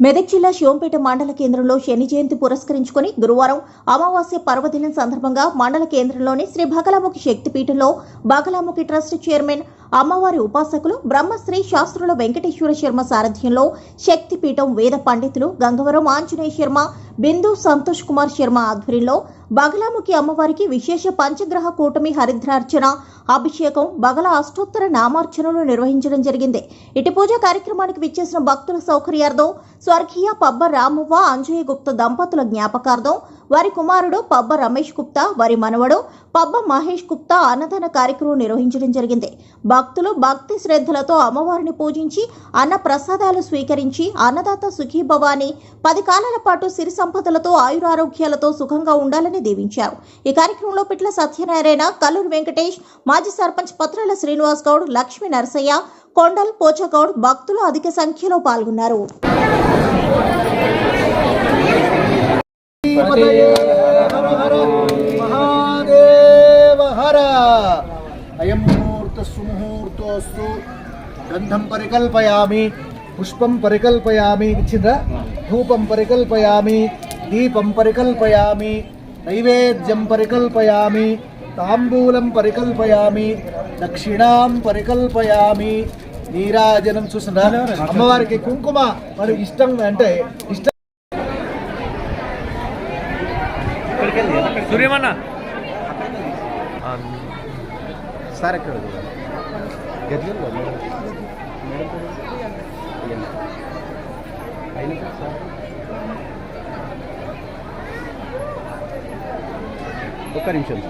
మెదక్ జిల్లా శివంపేట మండల కేంద్రంలో శని జయంతి పురస్కరించుకుని గురువారం అమావాస్య పర్వదినం సందర్భంగా మండల కేంద్రంలోని శ్రీ బగలాముఖి శక్తిపీఠంలో బగలాముఖి ట్రస్ట్ చైర్మన్ అమ్మవారి ఉపాసకులు బ్రహ్మశ్రీ శాస్త్రుల వెంకటేశ్వర శర్మ సారథ్యంలో శక్తిపీఠం వేద పండితులు గంగవరం ఆంజనేయ శర్మ బిందు సంతోష్ కుమార్ శర్మ ఆధ్వర్యంలో బగలాముఖి అమ్మవారికి విశేష పంచగ్రహ కూటమి హరిద్రార్చన అభిషేకం బగల అష్టోత్తర నామార్చనలు నిర్వహించడం జరిగింది. ఇటు పూజ కార్యక్రమానికి విచ్చేసిన భక్తుల సౌకర్యార్థం స్వర్గీయ పబ్బ రామవ్వ అంజయ్య గుప్త దంపతుల జ్ఞాపకార్థం వారి కుమారుడు పబ్బ రమేష్ గుప్తా వారి మనవడు పబ్బ మహేష్ గుప్తా అన్నదాన కార్యక్రమం నిర్వహించడం జరిగింది. భక్తులు భక్తి శ్రద్ధలతో అమ్మవారిని పూజించి అన్న ప్రసాదాలు స్వీకరించి అన్నదాత సుఖీభవ అని పది కాలాల పాటు సిరి సంపదలతో ఆయురారోగ్యాలతో సుఖంగా ఉండాలని దీవించారు. ఈ కార్యక్రమంలో పిట్ల సత్యనారాయణ కల్లూరు వెంకటేష్ మాజీ సర్పంచ్ పత్రాల శ్రీనివాస్ గౌడ్ లక్ష్మీ నరసయ్య కొండల్ పోచగౌడ్ భక్తులు అధిక సంఖ్యలో పాల్గొన్నారు. అయం ముహూర్త సుముహూర్తోస్తు గంధం పరికల్పయామి పుష్పం పరికల్పయామి ఇచ్చిందా ధూపం పరికల్పయామి దీపం పరికల్పయామి నైవేద్యం పరికల్పయామి తాంబూలం పరికల్పయామి దక్షిణాం పరికల్పయామి నీరాజనం చూసినా అమ్మవారికి కుంకుమ మరి ఇష్టం అంటే ఇష్టం సూర్యమన్న. సార్ ఎక్కడ ఒక్క నిమిషం